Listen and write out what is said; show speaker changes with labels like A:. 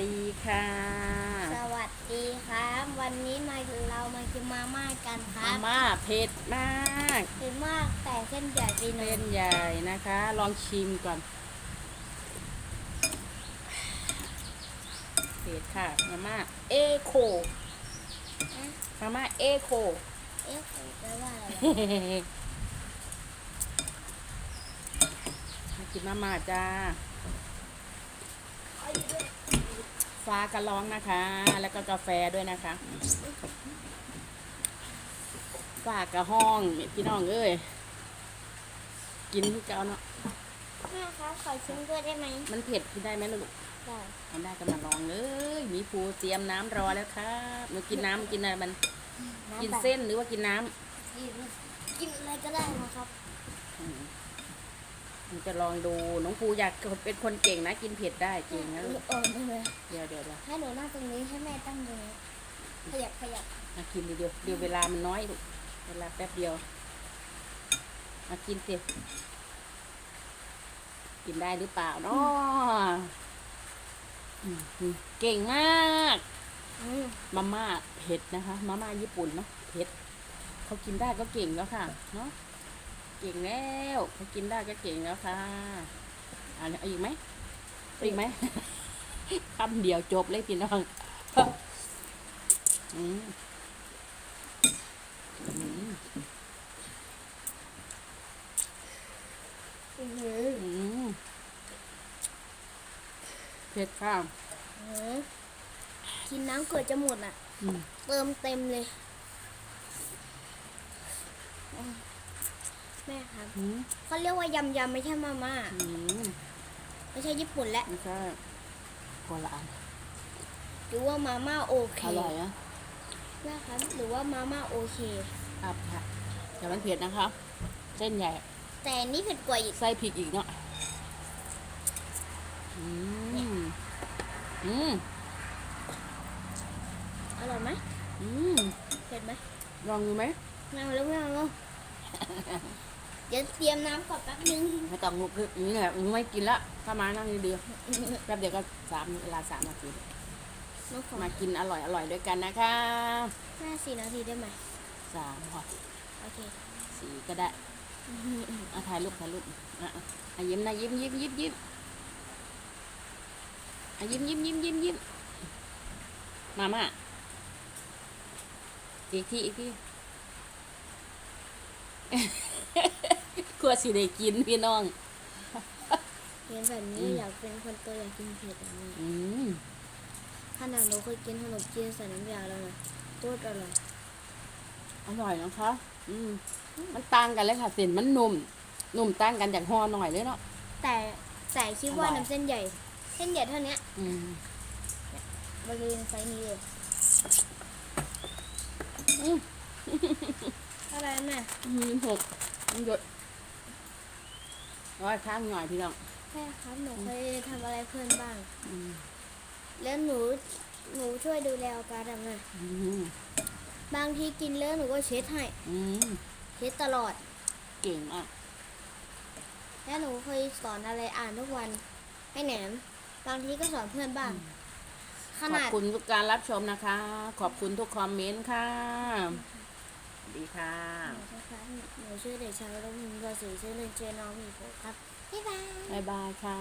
A: ดีค่ะ
B: สวัสดีครับ วันนี้มาเรามากินมาม่ากันค
A: มา
B: รับ
A: ม่าเผ็ดมาก
B: เผ็ดมากแต่เส้นใหญ่ไปหน่อ
A: เส้
B: ย
A: นใหญ่นะคะ ลองชิมก่อนเผ็ดค่ะมาม่าเอโค
B: นะ
A: มาม่าเอโค
B: เอ๊ะแปลว่าอะไรวะ
A: มากินมาม่าจ้า ฟ้ากระร้องนะคะ แล้วก็กาแฟด้วยนะคะฟ้ากระห้องพี่น้องเอ้ยกินที่เกาเนาะ
B: แม่ครับขอชิมด้วยได้ไหม
A: มันเผ็ดกินได้ไหมลูก
B: ได้
A: ทำได้ก็มาลองเลยมีภูเตรียมน้ำรอแล้วครับหนูกินน้ำกินอะไรมันกินเส้นหรือว่ากินน้ำ
B: กินกินอะไรก็ได้นะครับ
A: อื มหนูจะลองดูน้องภูอยากเป็นคนเก่งนะ กินเผ็ดได้เก่งนะลูก
B: โอนได้ไหม
A: เดี๋ยวเดี๋ยวเดี๋ยว
B: ให้หนูนั่งตรงนี้ให้แม่ตั้งตรงนี้ขยับขยับ
A: มากินเดียวเดี๋ยวเวลามันน้อยลูกเวลาแป๊บเดียวมากินสิกินได้หรือเปล่าเนาะอืมอืมเก่งมาก
B: อืม
A: มาม่าเผ็ดนะคะมาม่าญี่ปุ่นเนาะเผ็ดเขากินได้ก็เก่งแล้วค่ะเนาะ เก่งแล้วเขากินได้ก็เก่งแล้วค่ะเอะไรอีกไหมเอาอีกไหมคำเดียวจบเลยพี่น้องอืมอืม
B: อื้อหือ
A: อืมเผ็ดค่ะ
B: อื้อหือกินน้ำเกิดจะหมดอะ
A: อืม
B: เติมเต็มเลย แม่ครับ
A: อืม
B: เขาเรียกว่ายำยำไม่ใช่มาม่า
A: อืม
B: ไม่ใช่ญี่ปุ่นและ
A: ไม่ใช่คนละอัน
B: หรือว่ามาม่าโอเค
A: อร่อยนะ
B: แม่ครับหรือว่ามาม่าโอเค
A: ครับค่ะแต่มันเผ็ดนะคะเส้นใหญ่
B: แต่อันนี่เผ็ดกว่าอีก
A: ไส้พริกอีกเนาะ อืม อืม
B: อร่อยไหม
A: อืม
B: เผ็ดไหม
A: ลองดูไหม
B: ไม่เอาแล้วไม่เอาแล้ว เดี๋ยวเตรียมน้ำก่อนแป๊บนึง
A: ไม่ต้องลุกขึ้นอย่างนี้แหละไม่กินละถ้ามานั่งดีๆแป๊บเดียวก็สามเวลาสามนาที
B: น้องขอ
A: มากินอร่อยอร่อยด้วยกันนะคะ
B: แม่สี่นาทีได้ไหม
A: สามพอ
B: โอเค
A: สี่ก็ได้อะถ่ายรูปถ่ายรูปอะอะอะยิ้มนะยิ้มยิ้มยิ้มยิ้มอะยิ้มยิ้มยิ้มยิ้มยิ้มมาม่าอีกทีอีกที กลัวสิได้กินพี่น้อง
B: เรียนแบบนี้อยากเป็นคนโตอยากกินเผ็ดแบบนี้
A: อืม
B: ขนาดหนูเคยกินขนมจีนใส่น้ำยาแล้วนะโคตรอร่อย
A: อร่อยนะคะ อืม มันต่างกันเลยค่ะเส้นมันนุ่ม นุ่มต่างกันจากห่อหน่อยเลยเนาะ
B: แต่แต่คิดว่า
A: อร่อย
B: น้ำเส้นใหญ่ เส้นใหญ่เท่าเนี้ย
A: อืม
B: บริเวณไซส์นี้เลย
A: อืม
B: อะไรแม่
A: มันหกมันหยด ร้อยข้างหน่อยพี่น้อง
B: แม่ครับหนูเคยทำอะไรเพื่อนบ้าง
A: อืม
B: แล้วหนูหนูช่วยดูแลอาการทำไง
A: อืม
B: บางทีกินแล้วหนูก็เช็ดให้
A: อืม
B: เช็ดตลอด
A: เก่งมาก
B: แล้วหนูเคยสอนอะไรอ่านทุกวันให้แหนม บางทีก็สอนเพื่อนบ้าง ข
A: ขอบ
B: นาด
A: คุณทุกการรับชมนะคะ ขอบคุณทุกคอมเมนต์ค่ะ ดีค่ะครับ
B: หนูชื่อเด็กชายรุ่งมินทร์กสีชื่อเล่นเจ้อน้องมีโฟครับ บ๊ายบาย
A: บ๊ายบายค่ะ